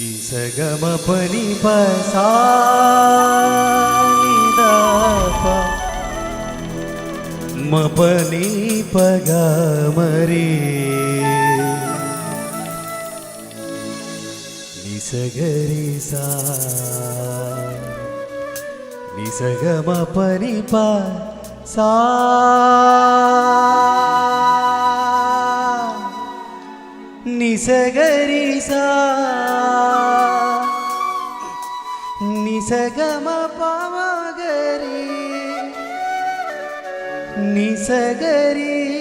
సగమ పని పసా మపని పగ మరి నిసగరి సా నిసగమ పని పా. సా నిసగరిసా. నిసగమ పమగరి. నిసగరి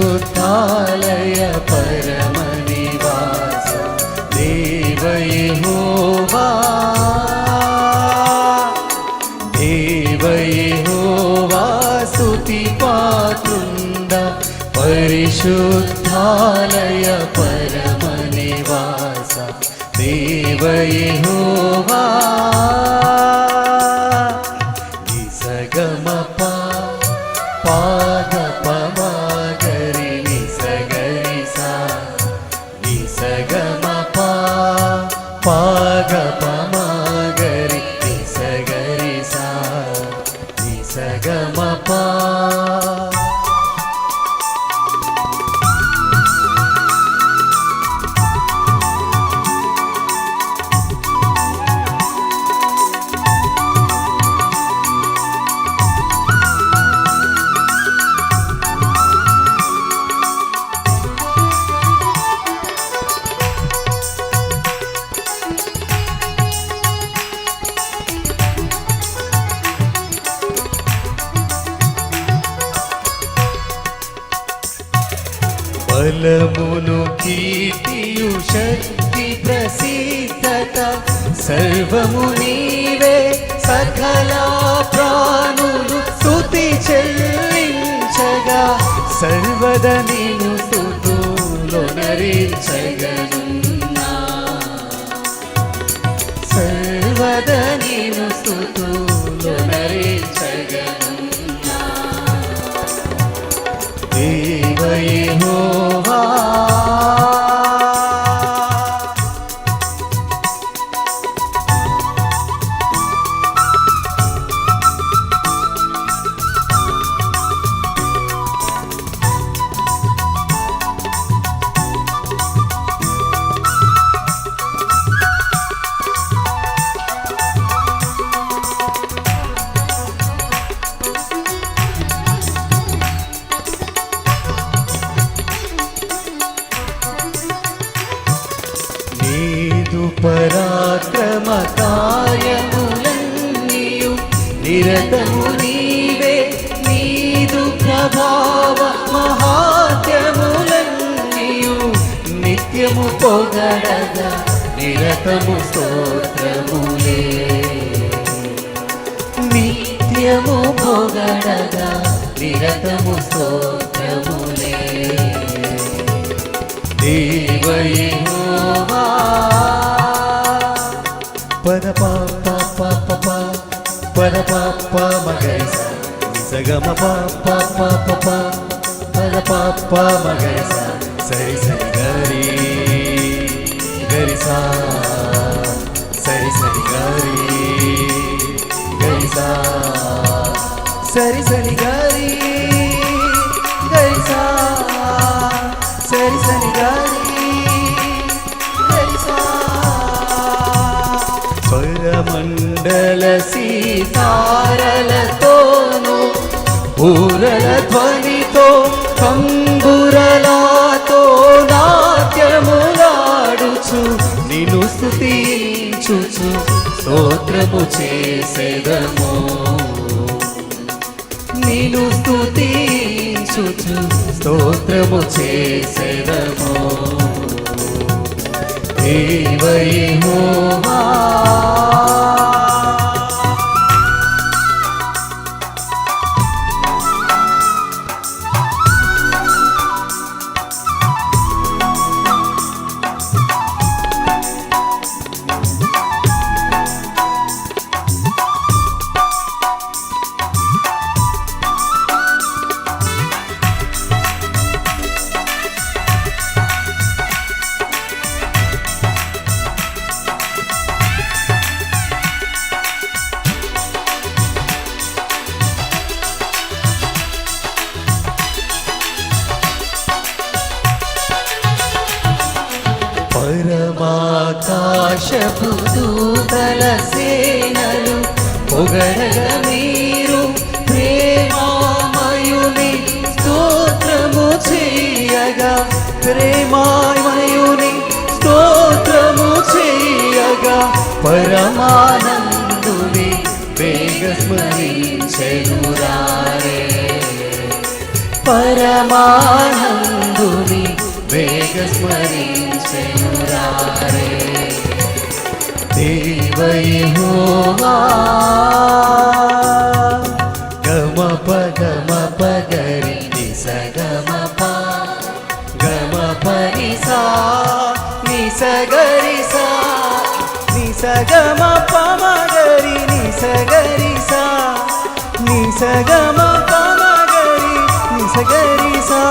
परिशुद्धालय परमनिवास वासै हो देवैो वा सुि पातुण्ड परिशुद्धालय परमणि वास दिवैो నిసగమ బలమును కీర్తియు శక్తి ప్రసీత సర్వము నీవే సకల ప్రాణులు స్థుతి చెల్లించగా. సర్వద నేను స్తుతులో నరించ పరాక్రమకాయములన్నీయు నిరతము నీవే నీదు ప్రభావ మహాత్యములన్నీయు. నిత్యము పొగడగా నిరతము స్తోత్రములే. నిత్యము పొగడగా నిరతము స్తోత్రములే. దేవయే பர பாப்பா மகேஷ் சகம பாப்பா பாப்பா பர பாப்பா மகேஷ் சரி சரி கரி கரிசா சரி சரி கரி கரிசா சரி சரி మండల సీతారలతోను ఊరల ధ్వనితో కంబురలాతో నాట్యములాడుచు నిను స్థుతించుచు స్తోత్రము చేసేదము. నిను స్థుతించుచు స్తోత్రము చేసేదము. దేవై మోహా పరమాకాశపు దూతల సేనలు పొగడగ మీరు ప్రేమామయుని స్తోత్రము చేయగా ప్రేమామయుని స్తోత్రము చేయగా పరమానందుని వేగస్మరించెనురారే. పరమానందుని వేగ స్మరించెనురారే దేవయహోవా గమ పగమ పగరి నిస గమ ప. గమ పరి సా నిస గరి సా. నిస గమ పమగరి నిస గరి సా నిస గమ పమగరి నిస గరి సా.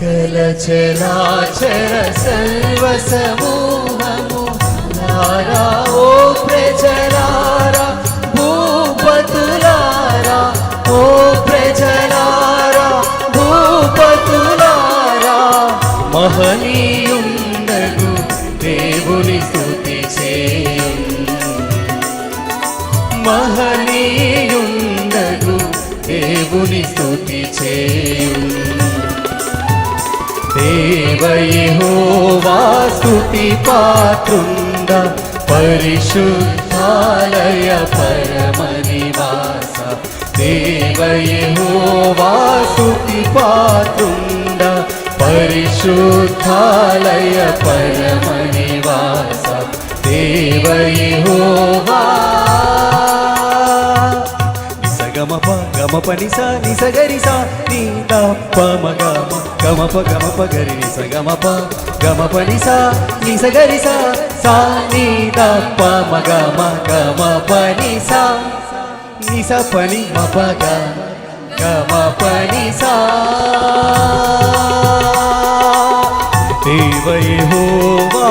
సకల చరాచర సర్వ నారా ఓ ప్రజలారా భూపతులారా ఓ ప్రజలారా భూపతులారా మహనీయుండగు దేవుని స్తుతి చేయుం మహనీయుండగు దేవుని స్తుతి చేయు देवै होपि पातुं द परिशुद्धाय पयमणि वा देवै होपि पातुं परिशुद्धालय परमनिवास। वा देवै हो గమ పని సా గమప నిస నిసగరిస నీ తప్ప మగమ. గమప గమప గరి నిసగమప గమప నిస నిసగరిస సా సా నీ తప్ప మగమ. పని సా నిస పని మప గ. గమప నిస దేవయహోవా